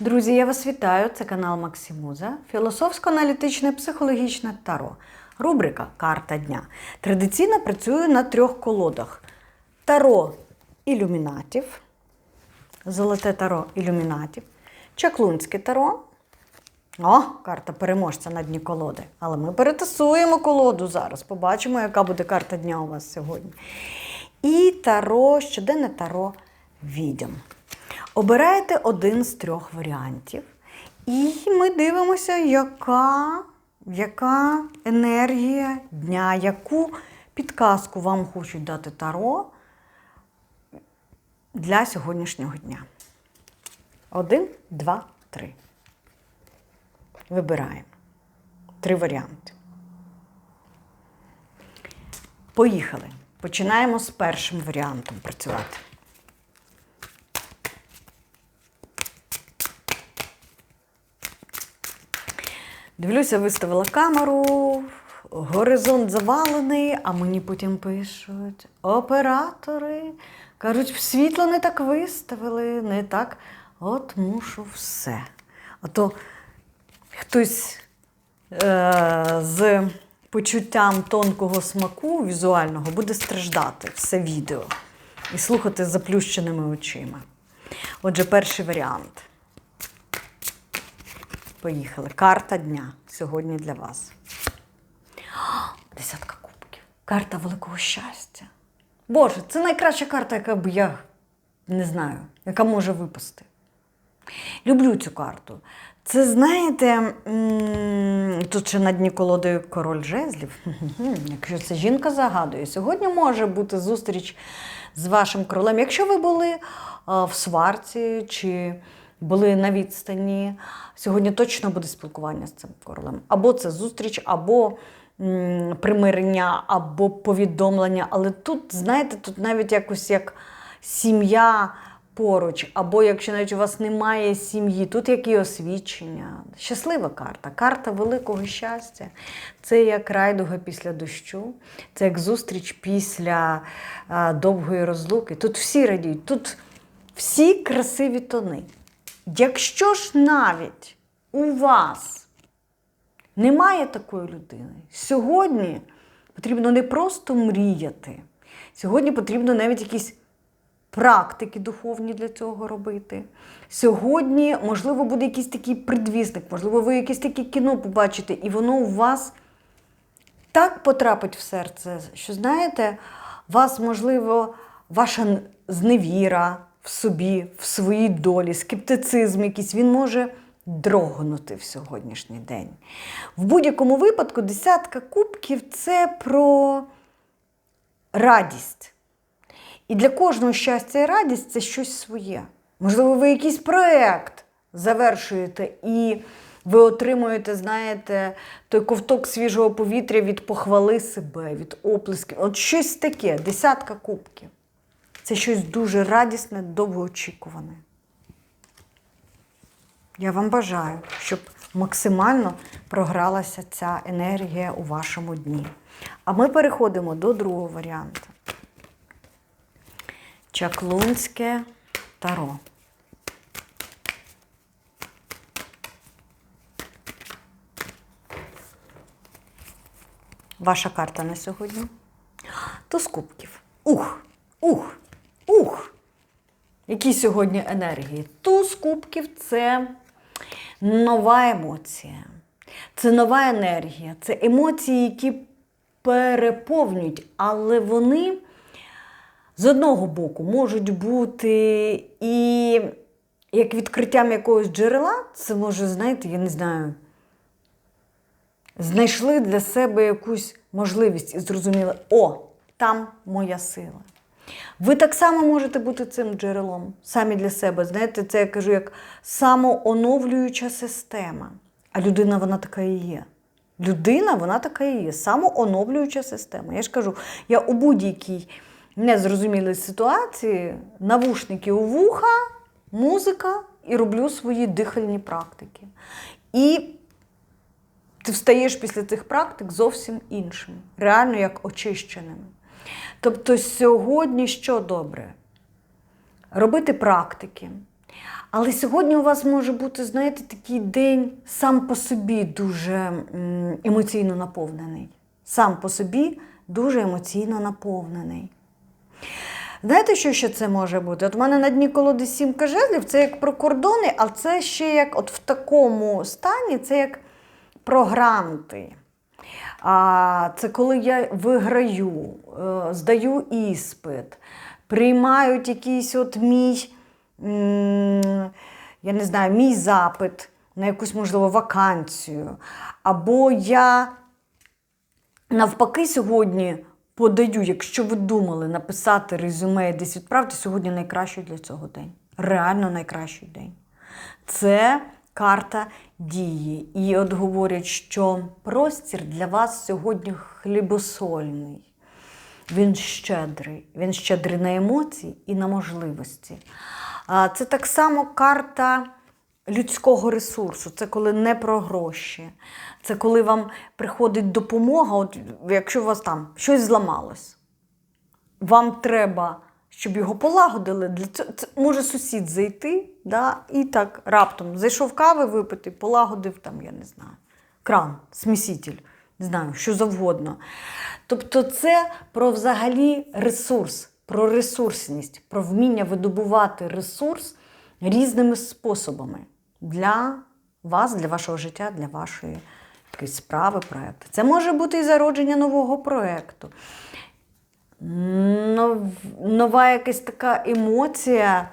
Друзі, я вас вітаю. Це канал Максимуза, філософсько-аналітичне психологічне таро. Рубрика Карта дня. Традиційно працюю на трьох колодах: таро ілюмінатів, золоте таро ілюмінатів, чаклунське таро. О, карта переможця на дні колоди. Але ми перетасуємо колоду зараз. Побачимо, яка буде карта дня у вас сьогодні. І таро, щоденне таро відьом. Обираєте один з трьох варіантів. І ми дивимося, яка, яка енергія дня, яку підказку вам хочуть дати таро для сьогоднішнього дня. Один, два, три. Вибираємо. Три варіанти. Поїхали. Починаємо з першим варіантом працювати. Дивлюся, виставила камеру, горизонт завалений, а мені потім пишуть оператори. Кажуть, світло не так виставили, не так. От мушу все. А то хтось е- з почуттям тонкого смаку візуального буде страждати все відео і слухати з заплющеними очима. Отже, перший варіант. Поїхали. Карта дня сьогодні для вас. Десятка кубків. Карта великого щастя. Боже, це найкраща карта, яка б я не знаю, яка може випасти. Люблю цю карту. Це, знаєте, тут ще на дні колоди король жезлів. Якщо це жінка загадує, сьогодні може бути зустріч з вашим королем. Якщо ви були в сварці чи були на відстані, сьогодні точно буде спілкування з цим королем. Або це зустріч, або м, примирення, або повідомлення. Але тут, знаєте, тут навіть якось як сім'я поруч, або якщо навіть у вас немає сім'ї, тут які освідчення. Щаслива карта, карта великого щастя. Це як райдуга після дощу, це як зустріч після а, довгої розлуки. Тут всі радіють, тут всі красиві тони. Якщо ж навіть у вас немає такої людини, сьогодні потрібно не просто мріяти, сьогодні потрібно навіть якісь практики духовні для цього робити. Сьогодні, можливо, буде якийсь такий предвісник, можливо, ви якесь таке кіно побачите, і воно у вас так потрапить в серце, що знаєте, вас, можливо, ваша зневіра в собі, в своїй долі, скептицизм якийсь, він може дрогнути в сьогоднішній день. В будь-якому випадку десятка кубків це про радість. І для кожного щастя і радість це щось своє. Можливо, ви якийсь проект завершуєте і ви отримуєте, знаєте, той ковток свіжого повітря від похвали себе, від оплесків. От щось таке, десятка кубків. Це щось дуже радісне, довгоочікуване. Я вам бажаю, щоб максимально програлася ця енергія у вашому дні. А ми переходимо до другого варіанту. Чаклунське таро. Ваша карта на сьогодні. Туз кубків. Ух! Ух! Ух! Які сьогодні енергії? Туз кубків це нова емоція. Це нова енергія. Це емоції, які переповнюють, але вони з одного боку можуть бути і як відкриттям якогось джерела, це може, знаєте, я не знаю, знайшли для себе якусь можливість і зрозуміли, о, там моя сила. Ви так само можете бути цим джерелом самі для себе. Знаєте, це я кажу як самооновлююча система. А людина вона така і є. Людина, вона така і є, самооновлююча система. Я ж кажу, я у будь-якій незрозумілій ситуації, навушники у вуха, музика і роблю свої дихальні практики. І ти встаєш після цих практик зовсім іншим, реально як очищеним. Тобто сьогодні що добре? Робити практики, Але сьогодні у вас може бути, знаєте, такий день сам по собі дуже емоційно наповнений. Сам по собі дуже емоційно наповнений. Знаєте, що ще це може бути? От у мене на дні колоди сімка жезлів, це як про кордони, а це ще як от в такому стані, це як про гранти. А, це коли я виграю, е, здаю іспит, приймають якийсь от мій, я не знаю, мій запит на якусь, можливо, вакансію. Або я навпаки сьогодні подаю, якщо ви думали написати резюме і десь відправити, сьогодні найкращий для цього день. Реально найкращий день. Це карта дії. І от говорять, що простір для вас сьогодні хлібосольний. Він щедрий. Він щедрий на емоції і на можливості. Це так само карта людського ресурсу. Це коли не про гроші. Це коли вам приходить допомога, от якщо у вас там щось зламалось. Вам треба, щоб його полагодили. Для цього може сусід зайти, да, і так раптом зайшов кави випити, полагодив там, я не знаю, кран, сміситель, не знаю, що завгодно. Тобто, це про взагалі ресурс, про ресурсність, про вміння видобувати ресурс різними способами для вас, для вашого життя, для вашої справи, проєкту. Це може бути і зародження нового проєкту. Нов- Нова якась така емоція.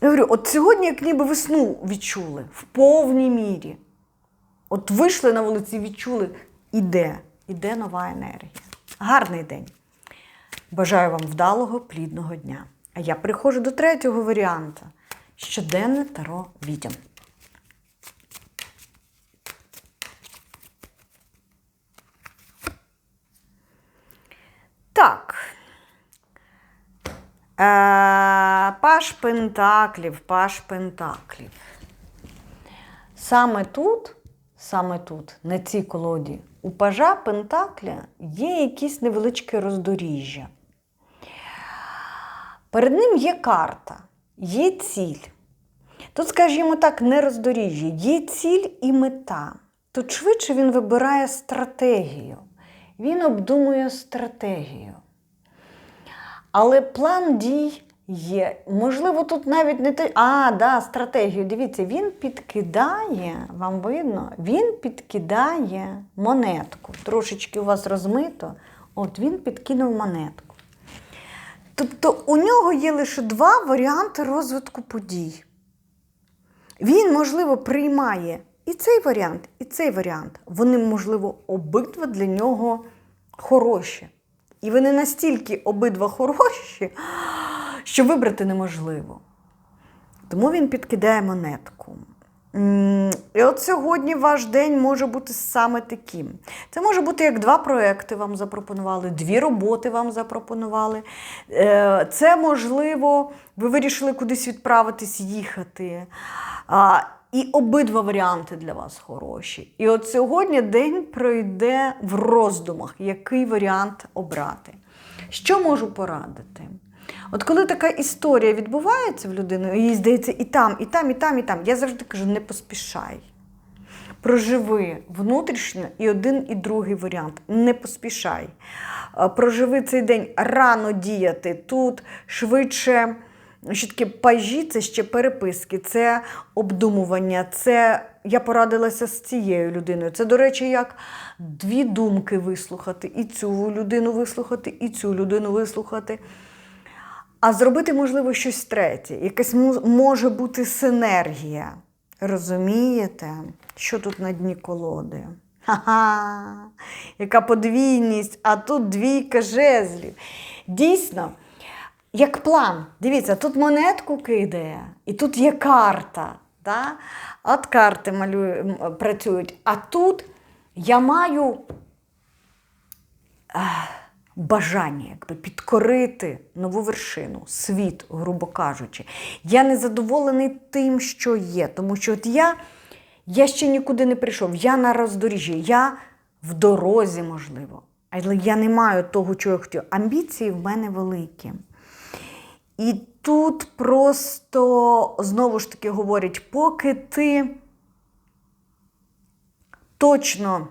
Я говорю, от сьогодні, як ніби весну відчули в повній мірі. От вийшли на вулиці відчули, іде, іде нова енергія. Гарний день. Бажаю вам вдалого, плідного дня. А я приходжу до третього варіанта. Щоденне таро відьом. Так. Е, Паш Пентаклів, Паш Пентаклів. Саме тут, саме тут, на цій колоді, у пажа Пентакля є якісь невеличке роздоріжжя. Перед ним є карта, є ціль. Тут, скажімо так, не роздоріжжя, є ціль і мета. Тут швидше він вибирає стратегію. Він обдумує стратегію. Але план дій є. Можливо, тут навіть не те. А, да, стратегію. Дивіться, він підкидає, вам видно, він підкидає монетку. Трошечки у вас розмито. От він підкинув монетку. Тобто у нього є лише два варіанти розвитку подій. Він, можливо, приймає і цей варіант, і цей варіант. Вони, можливо, обидва для нього хороші. І вони настільки обидва хороші, що вибрати неможливо. Тому він підкидає монетку. І от сьогодні ваш день може бути саме таким. Це може бути як два проекти вам запропонували, дві роботи вам запропонували. Е, Це можливо, ви вирішили кудись відправитись, їхати. І обидва варіанти для вас хороші. І от сьогодні день пройде в роздумах, який варіант обрати. Що можу порадити? От коли така історія відбувається в людини, їй здається, і там, і там, і там, і там. Я завжди кажу, не поспішай. Проживи внутрішньо і один, і другий варіант. Не поспішай. Е, Проживи цей день рано діяти. Тут швидше що таке пажі, це ще переписки, це обдумування. Це я порадилася з цією людиною. Це, до речі, як дві думки вислухати, і цю людину вислухати, і цю людину вислухати. А зробити, можливо, щось третє. Якась може бути синергія. Розумієте, що тут на дні колоди? Ха-ха! Яка подвійність, а тут двійка жезлів. Дійсно, як план. Дивіться, тут монетку кидає, і тут є карта. Да? От карти малюю, працюють. А тут я маю бажання якби, підкорити нову вершину, світ, грубо кажучи. Я не задоволений тим, що є. Тому що от я, я ще нікуди не прийшов, я на роздоріжжі, я в дорозі, можливо. Але я не маю того, чого я хотів. Амбіції в мене великі. І тут просто знову ж таки говорять, поки ти точно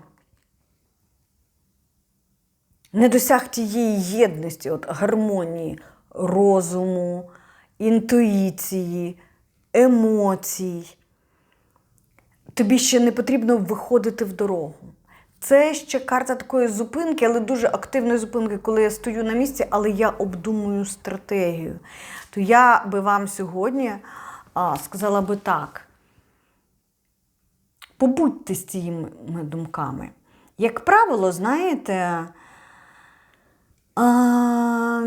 не досяг тієї єдності, от гармонії розуму, інтуїції, емоцій, тобі ще не потрібно виходити в дорогу. Це ще карта такої зупинки, але дуже активної зупинки, коли я стою на місці, але я обдумую стратегію. То я би вам сьогодні а, сказала би так: побудьте з цими думками. Як правило, знаєте, а,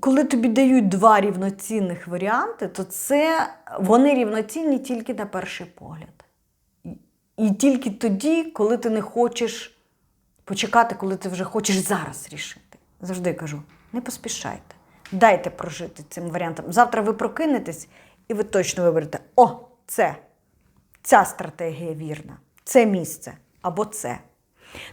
коли тобі дають два рівноцінних варіанти, то це вони рівноцінні тільки на перший погляд. І- тільки тоді, коли ти не хочеш почекати, коли ти вже хочеш зараз рішити. Завжди кажу: не поспішайте. Дайте прожити цим варіантом. Завтра ви прокинетесь і ви точно виберете: о, це, ця стратегія вірна, це місце або це.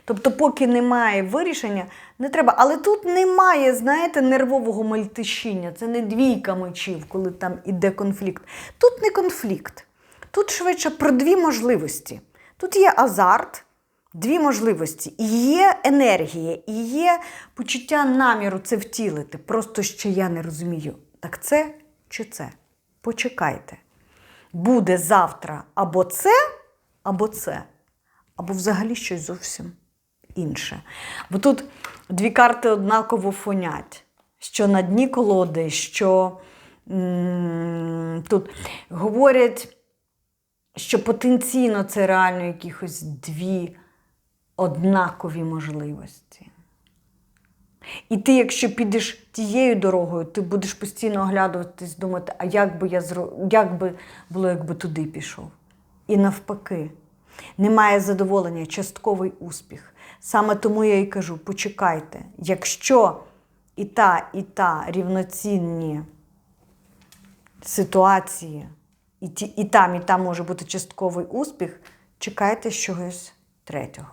Тобто, поки немає вирішення, не треба. Але тут немає, знаєте, нервового мальтищіння. Це не двійка мечів, коли там іде конфлікт. Тут не конфлікт. Тут швидше про дві можливості. Тут є азарт, дві можливості. І є енергія, і є почуття наміру це втілити. Просто ще я не розумію, так це чи це? Почекайте. Буде завтра або це, або це або взагалі щось зовсім інше. Бо тут дві карти однаково фонять, що на дні колоди, що м, тут говорять, що потенційно це реально якихось дві однакові можливості. І ти, якщо підеш тією дорогою, ти будеш постійно оглядуватись, думати, а як би я зро... як би було, якби туди пішов. І навпаки, немає задоволення, частковий успіх. Саме тому я і кажу: почекайте, якщо і та, і та рівноцінні ситуації, і, ті, і там, і там може бути частковий успіх, чекайте чогось третього.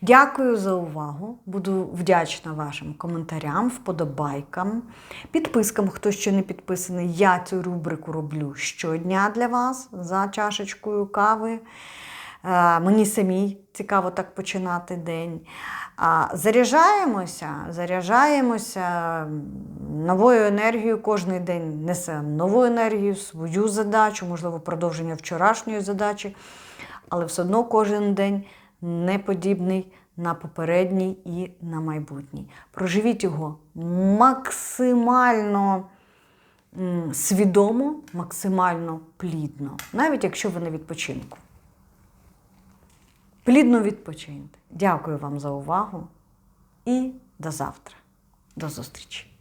Дякую за увагу. Буду вдячна вашим коментарям, вподобайкам, підпискам, хто ще не підписаний. Я цю рубрику роблю щодня для вас за чашечкою кави. Е, Мені самій цікаво так починати день. А Заряджаємося, заряджаємося новою енергією. Кожен день несе нову енергію, свою задачу, можливо, продовження вчорашньої задачі, але все одно кожен день не подібний на попередній і на майбутній. Проживіть його максимально свідомо, максимально плідно, навіть якщо ви на відпочинку. Плідно відпочиньте. Дякую вам за увагу і до завтра. До зустрічі!